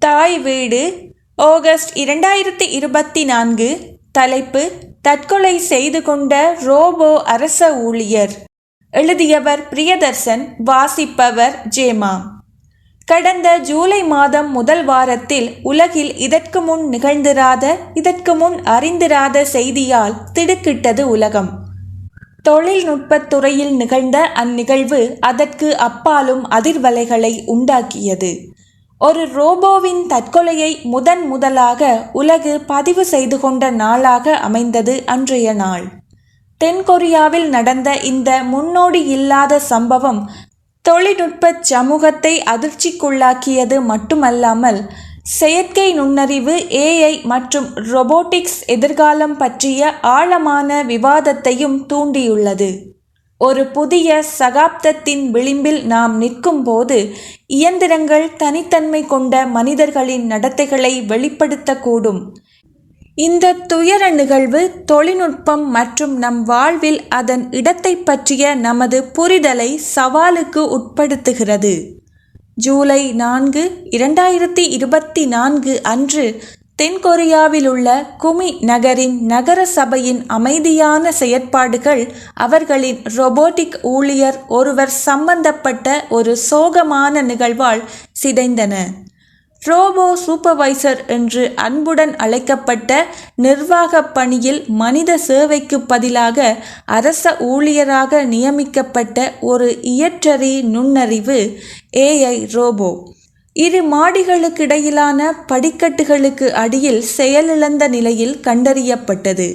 தாய் வீடு ஆகஸ்ட் இரண்டாயிரத்தி இருபத்தி நான்கு தலைப்பு தற்கொலை செய்து கொண்ட ரோபோ அரச ஊழியர். எழுதியவர் பிரியதர்சன் வாசிப்பவர் ஜேமா. கடந்த ஜூலை மாதம் முதல் வாரத்தில் உலகில் இதற்கு முன் நிகழ்ந்திராத இதற்கு முன் அறிந்திராத செய்தியால் திடுக்கிட்டது உலகம். தொழில்நுட்பத் துறையில் நிகழ்ந்த அந்நிகழ்வு அதற்கு அப்பாலும் அதிர்வலைகளை உண்டாக்கியது. ஒரு ரோபோவின் தற்கொலையை முதன் முதலாக உலகு பதிவு செய்து கொண்ட நாளாக அமைந்தது அன்றைய நாள். தென்கொரியாவில் நடந்த இந்த முன்னோடி இல்லாத சம்பவம் தொழில்நுட்ப சமூகத்தை அதிர்ச்சிக்குள்ளாக்கியது மட்டுமல்லாமல் செயற்கை நுண்ணறிவு ஏஐ மற்றும் ரொபோட்டிக்ஸ் எதிர்காலம் பற்றிய ஆழமான விவாதத்தையும் தூண்டியுள்ளது. ஒரு புதிய சகாப்தத்தின் விளிம்பில் நாம் நிற்கும்போது இயந்திரங்கள் தனித்தன்மை கொண்ட மனிதர்களின் நடத்தைகளை வெளிப்படுத்தக்கூடும். இந்த துயர நிகழ்வு தொழில்நுட்பம் மற்றும் நம் வாழ்வில் அதன் இடத்தை பற்றிய நமது புரிதலை சவாலுக்கு உட்படுத்துகிறது. ஜூலை நான்கு இரண்டாயிரத்தி இருபத்தி நான்கு அன்று தென்கொரியாவில் உள்ள குமி நகரின் நகர சபையின் அமைதியான செயற்பாடுகள் அவர்களின் ரொபோட்டிக் ஊழியர் ஒருவர் சம்பந்தப்பட்ட ஒரு சோகமான நிகழ்வால் சிதைந்தன. ரோபோ சூப்பர்வைசர் என்று அன்புடன் அழைக்கப்பட்ட நிர்வாக பணியில் மனித சேவைக்கு பதிலாக அரச ஊழியராக நியமிக்கப்பட்ட ஒரு இயற்றறி நுண்ணறிவு ஏஐ ரோபோ. இரு மாடிகளுக்கிடையிலான படிக்கட்டுகளுக்கு அடியில் செயலிழந்த நிலையில் கண்டறியப்பட்டது.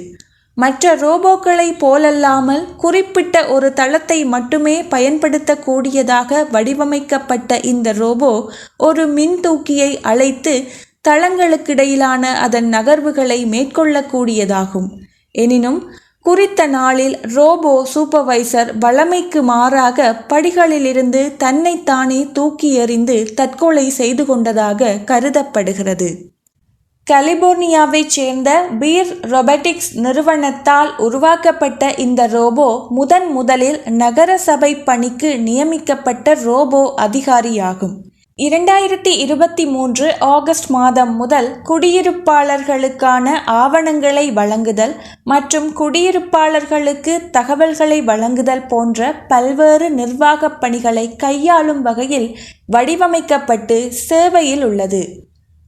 மற்ற ரோபோக்களைப் போலல்லாமல் குறிப்பிட்ட ஒரு தளத்தை மட்டுமே பயன்படுத்தக்கூடியதாக வடிவமைக்கப்பட்ட இந்த ரோபோ ஒரு மின்தூக்கியை அழைத்து தளங்களுக்கிடையிலான அதன் நகர்வுகளை மேற்கொள்ளக்கூடியதாகும். எனினும் குறித்த நாளில் ரோபோ சூப்பர்வைசர் வழமைக்கு மாறாக படிகளிலிருந்து தன்னைத்தானே தூக்கி எறிந்து தற்கொலை செய்து கொண்டதாக கருதப்படுகிறது. கலிபோர்னியாவைச் சேர்ந்த பீர் ரொபோட்டிக்ஸ் நிறுவனத்தால் உருவாக்கப்பட்ட இந்த ரோபோ முதன் முதலில் நகரசபை பணிக்கு நியமிக்கப்பட்ட ரோபோ அதிகாரியாகும். இரண்டாயிரத்தி இருபத்தி மூன்று ஆகஸ்ட் மாதம் முதல் குடியிருப்பாளர்களுக்கான ஆவணங்களை வழங்குதல் மற்றும் குடியிருப்பாளர்களுக்கு தகவல்களை வழங்குதல் போன்ற பல்வேறு நிர்வாகப் பணிகளை கையாளும் வகையில் வடிவமைக்கப்பட்டு சேவையில் உள்ளது.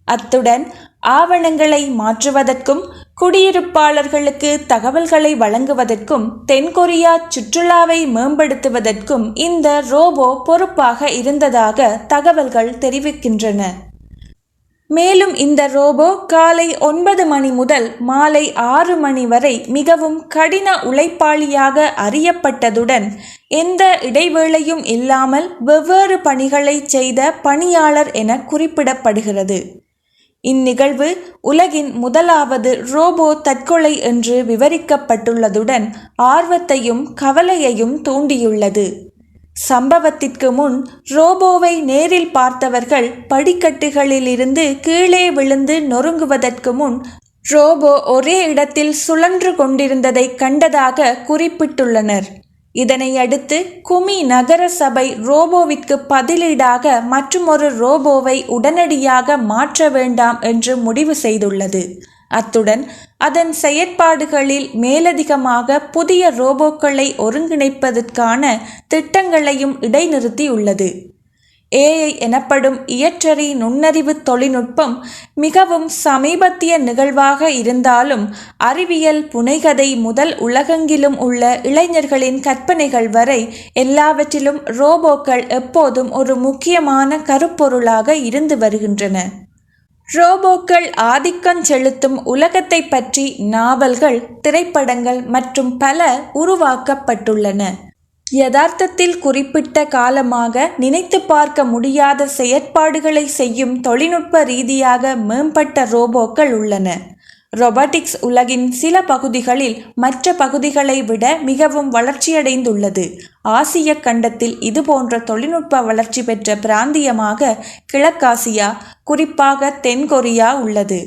அத்துடன் ஆவணங்களை மாற்றுவதற்கும் குடியிருப்பாளர்களுக்கு தகவல்களை வழங்குவதற்கும் தென்கொரியா சுற்றுலாவை மேம்படுத்துவதற்கும் இந்த ரோபோ பொறுப்பாக இருந்ததாக தகவல்கள் தெரிவிக்கின்றன. மேலும் இந்த ரோபோ காலை ஒன்பது மணி முதல் மாலை ஆறு மணி வரை மிகவும் கடின உழைப்பாளியாக அறியப்பட்டதுடன் எந்த இடைவேளையும் இல்லாமல் வெவ்வேறு பணிகளை செய்த பணியாளர் என குறிப்பிடப்படுகிறது. இந்நிகழ்வு உலகின் முதலாவது ரோபோ தற்கொலை என்று விவரிக்கப்பட்டுள்ளதுடன் ஆர்வத்தையும் கவலையையும் தூண்டியுள்ளது. சம்பவத்திற்கு முன் ரோபோவை நேரில் பார்த்தவர்கள் படிக்கட்டுகளிலிருந்து கீழே விழுந்து நொறுங்குவதற்கு முன் ரோபோ ஒரே இடத்தில் சுழன்று கொண்டிருந்ததை கண்டதாக குறிப்பிட்டுள்ளனர். இதனை அடுத்து குமி நகர சபை ரோபோவிற்கு பதிலீடாக மற்றுமொரு ரோபோவை உடனடியாக மாற்ற வேண்டாம் என்று முடிவு செய்துள்ளது. அத்துடன் அதன் செயற்பாடுகளில் மேலதிகமாக புதிய ரோபோக்களை ஒருங்கிணைப்பதற்கான திட்டங்களையும் இடைநிறுத்தியுள்ளது. ஏஐ எனப்படும் இயற்றறி நுண்ணறிவு தொழில்நுட்பம் மிகவும் சமீபத்திய நிகழ்வாக இருந்தாலும் அறிவியல் புனைகதை முதல் உலகெங்கிலும் உள்ள இளைஞர்களின் கற்பனைகள் வரை எல்லாவற்றிலும் ரோபோக்கள் எப்போதும் ஒரு முக்கியமான கருப்பொருளாக இருந்து வருகின்றன. ரோபோக்கள் ஆதிக்கம் செலுத்தும் உலகத்தை பற்றி நாவல்கள் திரைப்படங்கள் மற்றும் பல உருவாக்கப்பட்டுள்ளன. யதார்த்தத்தில் குறிப்பிட்ட காலமாக நினைத்து பார்க்க முடியாத செயற்பாடுகளை செய்யும் தொழில்நுட்ப ரீதியாக மேம்பட்ட ரோபோக்கள் உள்ளன. ரொபாட்டிக்ஸ் உலகின் சில பகுதிகளில் மற்ற பகுதிகளை விட மிகவும் வளர்ச்சியடைந்துள்ளது. ஆசிய கண்டத்தில் இதுபோன்ற தொழில்நுட்ப வளர்ச்சி பெற்ற பிராந்தியமாக கிழக்காசியா குறிப்பாக தென்கொரியா உள்ளது.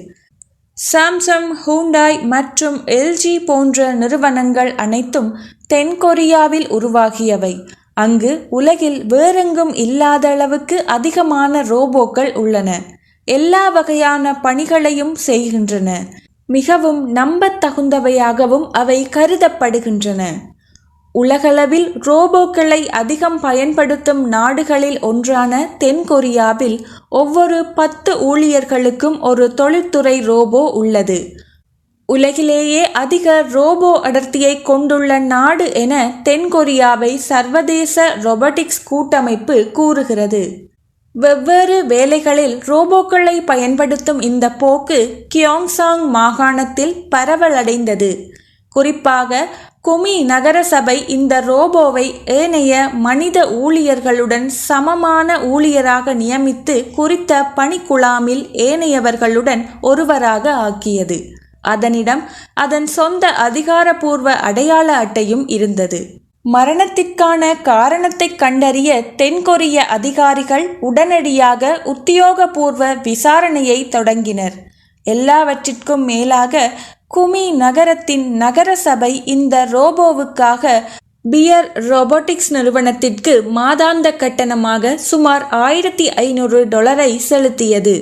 சாம்சங் ஹூண்டாய் மற்றும் எல்ஜி போன்ற நிறுவனங்கள் அனைத்தும் தென்கொரியாவில் உருவாகியவை. அங்கு உலகில் வேறெங்கும் இல்லாத அளவுக்கு அதிகமான ரோபோக்கள் உள்ளன. எல்லா வகையான பணிகளையும் செய்கின்றன. மிகவும் நம்பத்தகுந்தவையாகவும் அவை கருதப்படுகின்றன. உலகளவில் ரோபோக்களை அதிகம் பயன்படுத்தும் நாடுகளில் ஒன்றான தென்கொரியாவில் ஒவ்வொரு பத்து ஊழியர்களுக்கும் ஒரு தொழில்துறை ரோபோ உள்ளது. உலகிலேயே அதிக ரோபோ அடர்த்தியை கொண்டுள்ள நாடு என தென்கொரியாவை சர்வதேச ரொபோட்டிக்ஸ் கூட்டமைப்பு கூறுகிறது. வெவ்வேறு வேலைகளில் ரோபோக்களை பயன்படுத்தும் இந்த போக்கு கியோங்சாங் மாகாணத்தில் பரவலடைந்தது. குறிப்பாக குமி நகரசபை இந்த ரோபோவை ஏனைய மனித ஊழியர்களுடன் சமமான ஊழியராக நியமித்து குறித்த பணிக்குழாமில் ஏனையவர்களுடன் ஒருவராக ஆக்கியது. அதனிடம் அதன் சொந்த அதிகாரபூர்வ அடையாள அட்டையும் இருந்தது. மரணத்திற்கான காரணத்தை கண்டறிய தென்கொரிய அதிகாரிகள் உடனடியாக உத்தியோகபூர்வ விசாரணையை தொடங்கினர். எல்லாவற்றிற்கும் மேலாக குமி நகரத்தின் நகரசபை இந்த ரோபோவுக்காக பியர் ரோபோட்டிக்ஸ் நிறுவனத்திற்கு மாதாந்த கட்டணமாக சுமார் ஆயிரத்தி ஐநூறு டொலரை செலுத்தியது.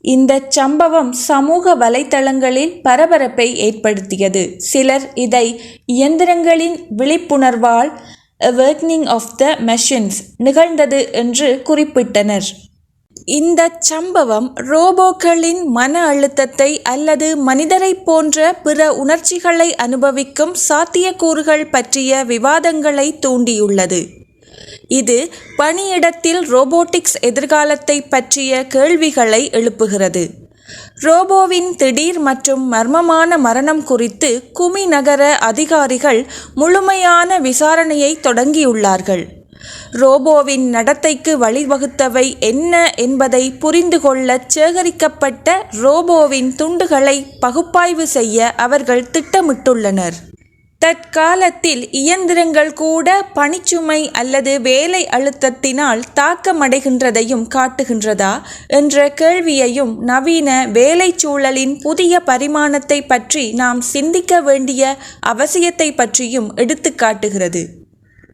இந்த சம்பவம் சமூக வலைத்தளங்களில் பரபரப்பை ஏற்படுத்தியது. சிலர் இதை இயந்திரங்களின் விழிப்புணர்வால் அவேர்க்னிங் ஆஃப் த மெஷின்ஸ் நிகழ்ந்தது என்று குறிப்பிட்டனர். இந்த சம்பவம் ரோபோக்களின் மன அழுத்தத்தை அல்லது மனிதரைப் போன்ற பிற உணர்ச்சிகளை அனுபவிக்கும் சாத்தியக்கூறுகள் பற்றிய விவாதங்களை தூண்டியுள்ளது. இது பணியிடத்தில் ரோபோட்டிக்ஸ் எதிர்காலத்தை பற்றிய கேள்விகளை எழுப்புகிறது. ரோபோவின் திடீர் மற்றும் மர்மமான மரணம் குறித்து குமி நகர அதிகாரிகள் முழுமையான விசாரணையை தொடங்கியுள்ளார்கள். ரோபோவின் நடத்தைக்கு வழிவகுத்தவை என்ன என்பதை புரிந்து கொள்ள சேகரிக்கப்பட்ட ரோபோவின் துண்டுகளை பகுப்பாய்வு செய்ய அவர்கள் திட்டமிட்டுள்ளனர். தற்காலத்தில் இயந்திரங்கள் கூட பணிச்சுமை அல்லது வேலை அழுத்தத்தினால் தாக்கமடைகின்றதையும் காட்டுகின்றதா என்ற கேள்வியையும் நவீன வேலை சூழலின் புதிய பரிமாணத்தை பற்றி நாம் சிந்திக்க வேண்டிய அவசியத்தை பற்றியும் எடுத்துக்காட்டுகிறது.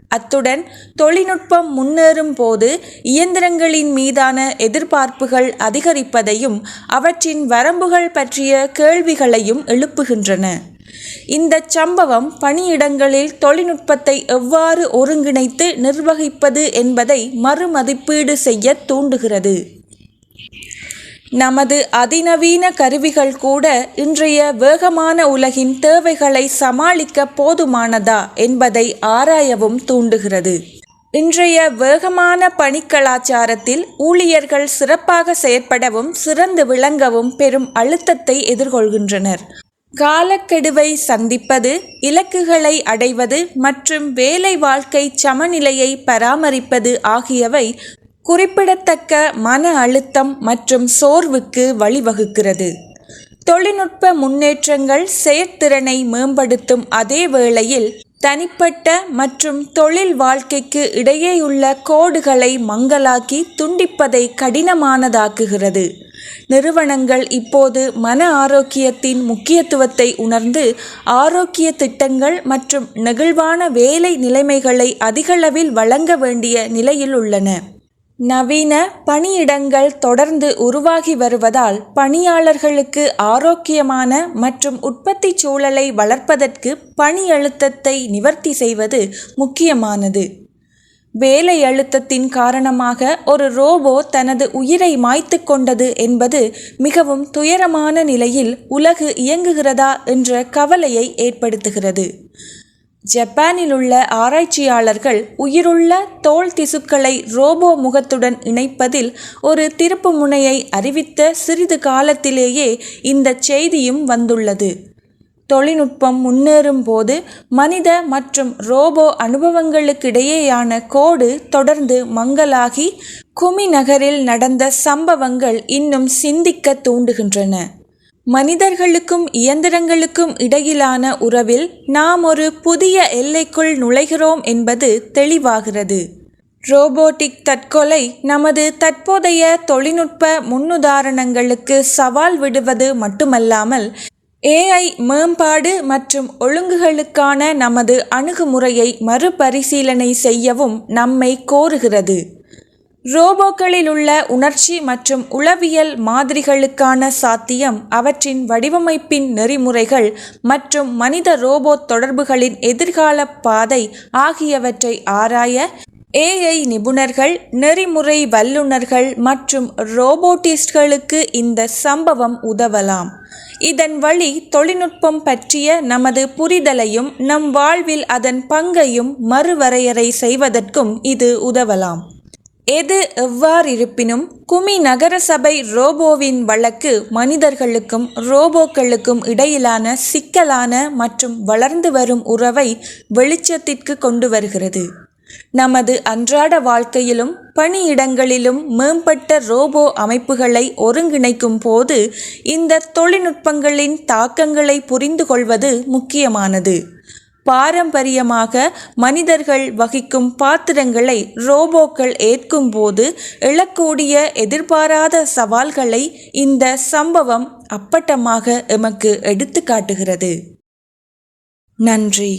அத்துடன் தொழில்நுட்பம் முன்னேறும் போது இயந்திரங்களின் மீதான எதிர்பார்ப்புகள் அதிகரிப்பதையும் அவற்றின் வரம்புகள் பற்றிய கேள்விகளையும் எழுப்புகின்றன. இந்த சம்பவம் பணியிடங்களில் தொழில்நுட்பத்தை எவ்வாறு ஒருங்கிணைத்து நிர்வகிப்பது என்பதை மறுமதிப்பீடு செய்ய தூண்டுகிறது. நமது அதிநவீன கருவிகள் கூட இன்றைய வேகமான உலகின் தேவைகளை சமாளிக்க போதுமானதா என்பதை ஆராயவும் தூண்டுகிறது. இன்றைய வேகமான பணிக்கலாச்சாரத்தில் ஊழியர்கள் சிறப்பாக செயற்படவும் சிறந்து விளங்கவும் பெரும் அழுத்தத்தை எதிர்கொள்கின்றனர். காலக்கெடுவை சந்திப்பது இலக்குகளை அடைவது மற்றும் வேலை வாழ்க்கை சமநிலையை பராமரிப்பது ஆகியவை குறிப்பிடத்தக்க மன அழுத்தம் மற்றும் சோர்வுக்கு வழிவகுக்கிறது. தொழில்நுட்ப முன்னேற்றங்கள் செயற்திறனை மேம்படுத்தும் அதே வேளையில் தனிப்பட்ட மற்றும் தொழில் வாழ்க்கைக்கு இடையேயுள்ள கோடுகளை மங்கலாக்கி துண்டிப்பதை கடினமானதாக்குகிறது. நிறுவனங்கள் இப்போது மன ஆரோக்கியத்தின் முக்கியத்துவத்தை உணர்ந்து ஆரோக்கிய திட்டங்கள் மற்றும் நெகிழ்வான வேலை நிலைமைகளை அதிகளவில் வழங்க வேண்டிய நிலையில் உள்ளன. நவீன பணியிடங்கள் தொடர்ந்து உருவாகி வருவதால் பணியாளர்களுக்கு ஆரோக்கியமான மற்றும் உற்பத்தி சூழலை வளர்ப்பதற்கு பணி அழுத்தத்தை நிவர்த்தி செய்வது முக்கியமானது. வேலை அழுத்தத்தின் காரணமாக ஒரு ரோபோ தனது உயிரை மாய்த்து கொண்டது என்பது மிகவும் துயரமான நிலையில் உலகு இயங்குகிறதா என்ற கவலையை ஏற்படுத்துகிறது. ஜப்பானில் உள்ள ஆராய்ச்சியாளர்கள் உயிருள்ள தோல் திசுக்களை ரோபோ முகத்துடன் இணைப்பதில் ஒரு திருப்பு முனையை அறிவித்த சிறிது காலத்திலேயே இந்த செய்தியும் வந்துள்ளது. தொழில்நுட்பம் முன்னேறும் போது மனித மற்றும் ரோபோ அனுபவங்களுக்கிடையேயான கோடு தொடர்ந்து மங்கலாகி குமி நகரில் நடந்த சம்பவங்கள் இன்னும் சிந்திக்க தூண்டுகின்றன. மனிதர்களுக்கும் இயந்திரங்களுக்கும் இடையிலான உறவில் நாம் ஒரு புதிய எல்லைக்குள் நுழைகிறோம் என்பது தெளிவாகிறது. ரோபோட்டிக் தற்கொலை நமது தற்போதைய தொழில்நுட்ப முன்னுதாரணங்களுக்கு சவால் விடுவது மட்டுமல்லாமல் ஏஐ மேம்பாடு மற்றும் ஒழுங்குகளுக்கான நமது அணுகுமுறையை மறுபரிசீலனை செய்யவும் நம்மை கோருகிறது. ரோபோக்களில் உள்ள உணர்ச்சி மற்றும் உளவியல் மாதிரிகளுக்கான சாத்தியம் அவற்றின் வடிவமைப்பின் நெறிமுறைகள் மற்றும் மனித ரோபோட் தொடர்புகளின் எதிர்கால பாதை ஆகியவற்றை ஆராய ஏஐ நிபுணர்கள் நெறிமுறை வல்லுநர்கள் மற்றும் ரோபோட்டிஸ்ட்களுக்கு இந்த சம்பவம் உதவலாம். இதன் வழி தொழில்நுட்பம் பற்றிய நமது புரிதலையும் நம் வாழ்வில் அதன் பங்கையும் மறுவரையறை செய்வதற்கும் இது உதவலாம். எது எவ்வாறிருப்பினும் குமி நகரசபை ரோபோவின் வழக்கு மனிதர்களுக்கும் ரோபோக்களுக்கும் இடையிலான சிக்கலான மற்றும் வளர்ந்து வரும் உறவை வெளிச்சத்திற்கு கொண்டு வருகிறது. நமது அன்றாட வாழ்க்கையிலும் பணியிடங்களிலும் மேம்பட்ட ரோபோ அமைப்புகளை ஒருங்கிணைக்கும் போது இந்த தொழில்நுட்பங்களின் தாக்கங்களை புரிந்து கொள்வது முக்கியமானது. பாரம்பரியமாக மனிதர்கள் வகிக்கும் பாத்திரங்களை ரோபோக்கள் ஏற்கும்போது எழக்கூடிய எதிர்பாராத சவால்களை இந்த சம்பவம் அப்பட்டமாக எமக்கு எடுத்து காட்டுகிறது நன்றி.